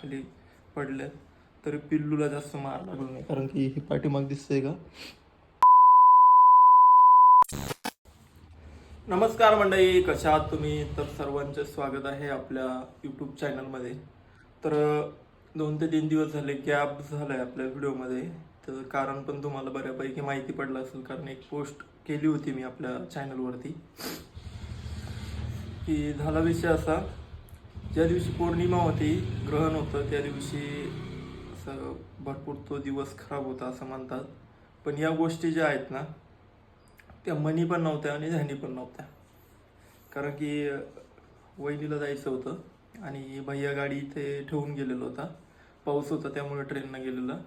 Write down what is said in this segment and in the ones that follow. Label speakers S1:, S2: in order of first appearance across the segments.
S1: खाली पडल्यात तरी पिल्लूला जास्त मार लागलो नाही कारण की ही पाठीमाग दिसतंय का? नमस्कार मंडळी कशा आहात तुम्ही? तर सर्वांचे स्वागत आहे आपल्या यूट्यूब चॅनलमध्ये तर दोन ते तीन दिवस झाले गॅप झालाय आपल्या व्हिडिओमध्ये तर कारण पण तुम्हाला बऱ्यापैकी माहिती पडलं असेल कारण एक पोस्ट केली होती मी आपल्या चॅनलवरती की झाला विषय असा ज्या दिवशी पौर्णिमा होती ग्रहण होतं त्या दिवशी असं भरपूर तो दिवस खराब होता असं म्हणतात. पण या गोष्टी ज्या आहेत ना त्या मनी पण नव्हत्या आणि ध्यानी पण नव्हत्या. कारण की वहिनीला जायचं होतं आणि भैया गाडी इथे ठेवून गेलेला होता. पाऊस होता त्यामुळे ट्रेननं गेलेला.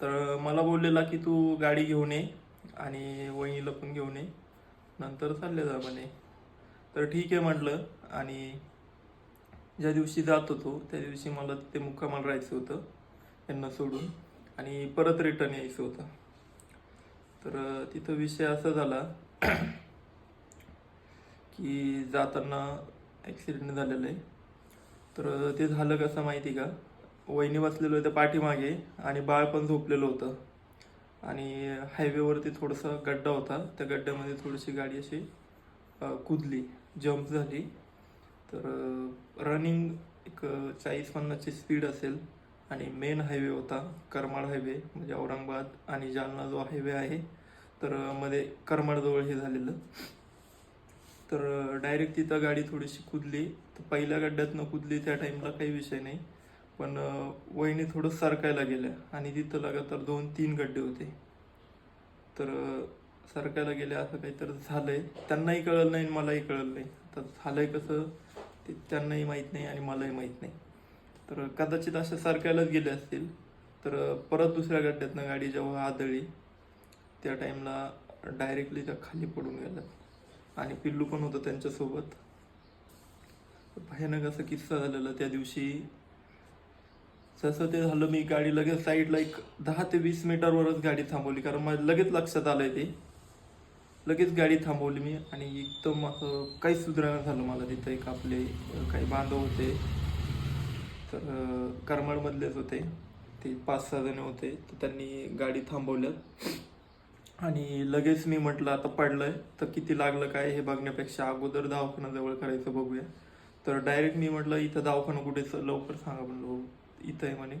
S1: तर मला बोललेला की तू गाडी घेऊन ये आणि वहिनीला पण घेऊन ये. नंतर चालले जा म्हणे. तर ठीक आहे म्हटलं आणि ज्या दिवशी जात होतो त्या दिवशी मला तिथे मुक्कामाला राहायचं होतं यांना सोडून. आणि परत रिटर्न यायचं होतं. तर तिथं विषय असा झाला की जाताना ॲक्सिडेंट झालेलं आहे. तर ते झालं कसं माहिती का? वहिनी बसलेलं होतं पाठीमागे आणि बाळ पण झोपलेलं होतं. आणि हायवेवरती थोडंसं गड्डा होता. त्या गड्ड्यामध्ये थोडीशी गाडी अशी कुदली जम्प झाली. तर रनिंग एक चाळीस पन्नासची स्पीड असेल. आणि मेन हायवे होता करमाड हायवे म्हणजे औरंगाबाद आणि जालना जो हायवे आहे तर मध्ये करमाडजवळ हे झालेलं. तर डायरेक्ट तिथं गाडी थोडीशी कुदली. तर पहिल्या गड्ड्यातनं कुदली त्या टाईमला काही विषय नाही. पण वहिनी थोडं सरकायला गेल्या. आणि तिथं लगातार दोन तीन गड्डे होते. तर सरकायला गेल्या असं काहीतरी आहे त्यांनाही कळलं नाही आणि मलाही कळलं नाही. तर झालंय कसं ते त्यांनाही माहीत नाही आणि मलाही माहीत नाही. तर कदाचित अशा सरकायलाच गेले असतील. तर परत दुसऱ्या गड्ड्यातनं गाडी जेव्हा आदळली त्या टाईमला डायरेक्टली त्या खाली पडून गेल्या. आणि पिल्लू पण होतं त्यांच्यासोबत. भयानक असा किस्सा झालेला त्या दिवशी. जसं ते झालं मी गाडी लगेच साईडला एक दहा ते वीस मीटरवरच गाडी थांबवली कारण माझ्या लगेच लक्षात आलंय ते. लगेच गाडी थांबवली मी आणि एकदम असं काही सुधारणा झालं मला तिथं. एक आपले काही बांधव होते. तर करमळमधलेच करमाडमधलेच होते. ते पाच सहा जण होते. तर त्यांनी गाडी थांबवल्यात. आणि लगेच मी म्हटलं आता पडलंय. तर किती लागलं काय हे बघण्यापेक्षा अगोदर दवाखानाजवळ करायचं बघूया. तर डायरेक्ट मी म्हटलं इथं दवाखाना कुठे? लवकर सांगा म्हणलं. हो, इथं आहे म्हणे.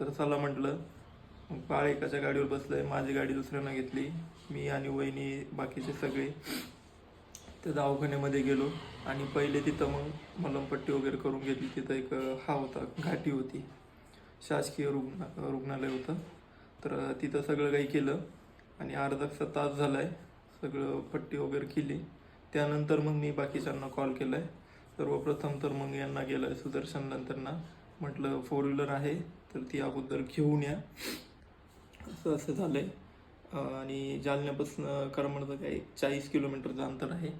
S1: तर चला म्हटलं. बाळ एकाच्या गाडीवर बसलंय माझी गाडी दुसऱ्यानं घेतली मी आणि वहिनी बाकीचे सगळे. त्या दवाखान्यामध्ये गेलो आणि पहिले तिथं मग मलमपट्टी वगैरे करून घेतली. तिथं एक हा होता घाटी होती. शासकीय रुग्ण रुग्णालय होतं. तर तिथं सगळं काही केलं आणि अर्धा तास झाला आहे सगळं पट्टी वगैरे केली. त्यानंतर मग मी बाकीच्यांना कॉल केला आहे सर्वप्रथम तर मग यांना गेलं सुदर्शन नंतरना म्हटलं फोर व्हीलर आहे तर ती अगोदर घेऊन या. असं असं झालं आहे आणि जालन्यापासून करमणचं काय चाळीस किलोमीटरचं अंतर आहे.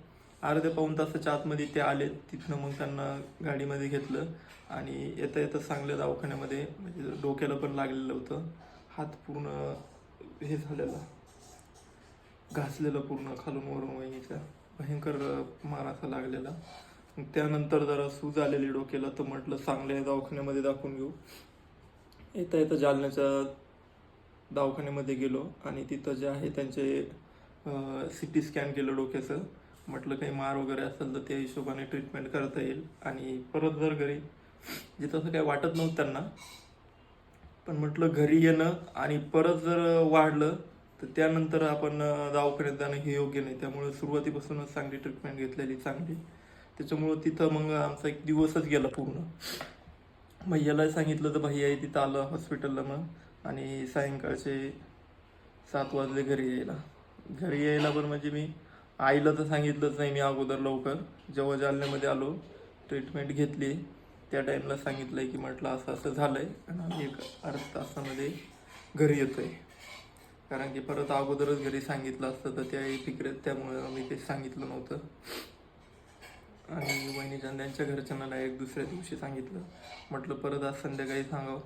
S1: अर्ध्या पाऊण तासाच्या आतमध्ये ते आले तिथनं मग त्यांना गाडीमध्ये घेतलं आणि येता येता चांगल्या दवाखान्यामध्ये म्हणजे डोक्याला पण लागलेलं होतं. हात पूर्ण हे झालेला. घासलेलं पूर्ण खालून वरून वहिनीचा भयंकर मार असा लागलेला त्यानंतर जरा सूज आलेली डोक्याला तर म्हटलं चांगल्या दवाखान्यामध्ये दाखवून घेऊ. येता येता जालन्याच्या दवाखान्यामध्ये गेलो आणि तिथं जे आहे त्यांचे सी टी स्कॅन केलं डोक्याचं. म्हटलं काही मार वगैरे असेल तर त्या हिशोबाने ट्रीटमेंट करता येईल. आणि परत जर घरी जिथं असं काही वाटत नव्हतं त्यांना पण म्हटलं घरी येणं आणि परत जर वाढलं तर त्यानंतर आपण दवाखान्यात जाणं हे योग्य नाही. त्यामुळे सुरुवातीपासूनच चांगली ट्रीटमेंट घेतलेली चांगली. त्याच्यामुळं तिथं मग आमचा एक दिवसच गेला पूर्ण. भैयाला सांगितलं तर भैया तिथं आलं हॉस्पिटलला मग. आणि सायंकाळचे सात वाजले घरी यायला. घरी यायला पण म्हणजे मी आईला तर सांगितलंच नाही मी अगोदर लवकर. जेव्हा जालन्यामध्ये आलो ट्रीटमेंट घेतली. त्या टाईमला सांगितलंय की म्हटलं असं असं झालं आहे आणि आम्ही एक अर्ध तासामध्ये घरी येतो आहे कारण की परत अगोदरच घरी सांगितलं असतं तर त्याही तिकडे त्यामुळे आम्ही ते सांगितलं नव्हतं. आणि वहिनीच्या त्यांच्या घरच्यांना एक दुसऱ्या दिवशी सांगितलं. म्हटलं परत आज संध्याकाळी सांगावं.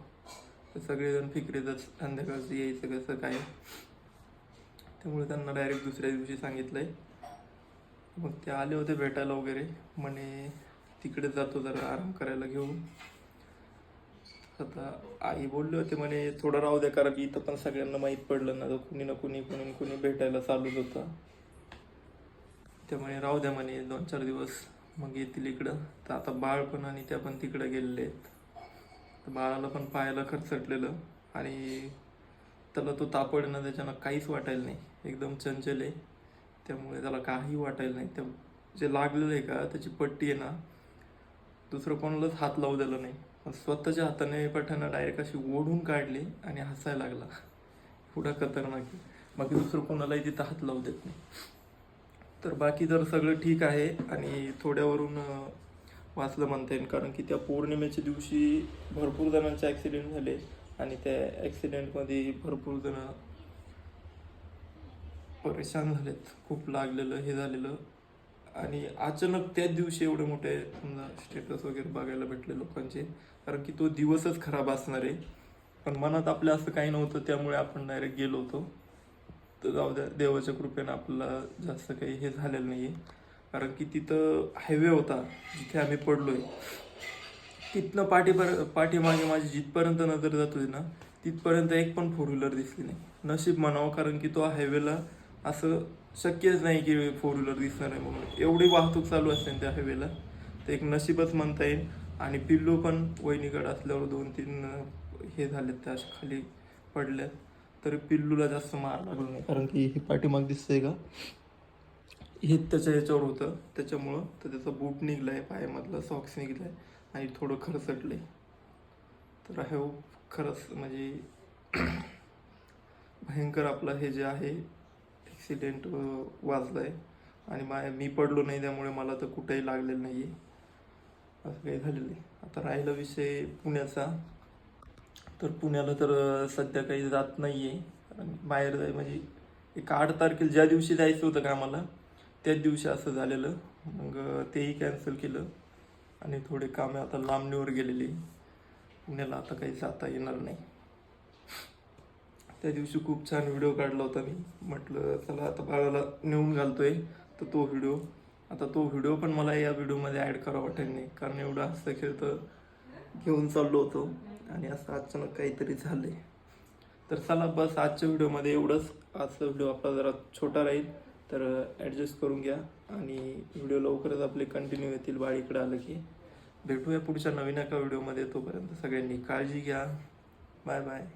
S1: तर सगळेजण फिकरेतच संध्याकाळचं यायचं कसं काय. त्यामुळे त्यांना डायरेक्ट दुसऱ्या दिवशी सांगितलंय. मग ते आले होते भेटायला वगैरे. म्हणे तिकडे जातो जरा आराम करायला घेऊन. आता आई बोलले होते म्हणे थोडं राहू द्या कारण की इथं पण सगळ्यांना माहीत पडलं ना तर कुणी ना कुणी कुणी कुणी भेटायला चालूच होतं. त्यामुळे राहू द्या म्हणे दोन चार दिवस. मग येतील इकडं. तर आता बाळ पण आणि त्या पण तिकडं गेलेले आहेत. तर बाळाला पण पायाला खरचटलेलं आणि त्याला तो तापड ना त्याच्यानं काहीच वाटायला नाही. एकदम चंचल आहे. त्यामुळे त्याला काही वाटायला नाही. त्या जे लागलेलं आहे का त्याची पट्टी आहे ना दुसरं कोणालाच हात लावू दिला नाही. पण स्वतःच्या हाताने पठानं डायरेक्ट अशी ओढून काढली आणि हसायला लागला. एवढा खतरनाक आहे. बाकी दुसरं कोणालाही तिथं हात लावू देत नाही. तर बाकी जर सगळं ठीक आहे. आणि थोड्यावरून वाचलं म्हणता येईल कारण की त्या पौर्णिमेच्या दिवशी भरपूर जणांचे ॲक्सिडेंट झाले आणि त्या ॲक्सिडेंटमध्ये भरपूर जण परेशान झालेत. खूप लागलेलं हे झालेलं. आणि अचानक त्याच दिवशी एवढे मोठे समजा स्टेटस वगैरे बघायला भेटले लोकांचे कारण की तो दिवसच खराब असणार आहे. पण मनात आपल्या असं काही नव्हतं त्यामुळे आपण डायरेक्ट गेलो होतो. तर जाऊ द्या देवाच्या कृपेनं आपल्याला जास्त काही हे झालेलं नाही आहे कारण की तिथं हायवे होता जिथे आम्ही पडलो आहे तिथनं पाठीपर पाठीमागे माझी जिथपर्यंत नजर जात होती ना तिथपर्यंत एक पण फोर व्हीलर दिसली नाही. नशीब म्हणावं कारण की तो हायवेला असं शक्यच नाही की फोर व्हीलर दिसणार आहे म्हणून. एवढी वाहतूक चालू असते ना त्या हायवेला तर एक नशीबच म्हणता येईल. आणि पिल्लू पण वहिनीकडे असल्यावर दोन तीन हे झालेत त्या खाली पडल्यात. तरी पिल्लूला जास्त मार लागला नाही. कारण की हे पाठीमाग दिसतंय का? हे त्याच्या याच्यावर होतं. त्याच्यामुळं तर त्याचा बूट निघलाय पायामधला सॉक्स निघलाय आणि थोडं खरचटलंय तर हे खरंच म्हणजे भयंकर आपलं हे जे आहे ॲक्सिडेंट वाजलाय. आणि मा मी पडलो नाही त्यामुळे मला तर कुठेही लागलेलं नाही आहे असं काही झालेलं आहे आता राहिला विषय पुण्याचा. तर पुण्याला तर सध्या काही जात नाही आहे कारण बाहेर जाय म्हणजे एक आठ तारखेला ज्या दिवशी जायचं होतं कामाला त्याच दिवशी असं झालेलं. मग तेही कॅन्सल केलं. आणि थोडे कामे आता लांबणीवर गेलेली. पुण्याला आता काही जाता येणार नाही. त्या दिवशी खूप छान व्हिडिओ काढला होता मी. म्हटलं चला आता बाळाला नेऊन घालतोय. तर तो व्हिडिओ आता तो व्हिडिओ पण मला या व्हिडिओमध्ये ॲड करावा वाटेल नाही. कारण एवढं हसतं खेळतं घेऊन चाललो होतो. आणि असं अचानक काहीतरी झालंय. तर चला बस आजच्या व्हिडिओमध्ये एवढंच. आजचा व्हिडिओ आपला जरा छोटा राहील. तर ॲडजस्ट करून घ्या. आणि व्हिडिओ लवकरच आपले कंटिन्यू येतील. बाळीकडे आलं की. भेटूया पुढच्या नवीन एका व्हिडिओमध्ये तोपर्यंत सगळ्यांनी काळजी घ्या. Bye bye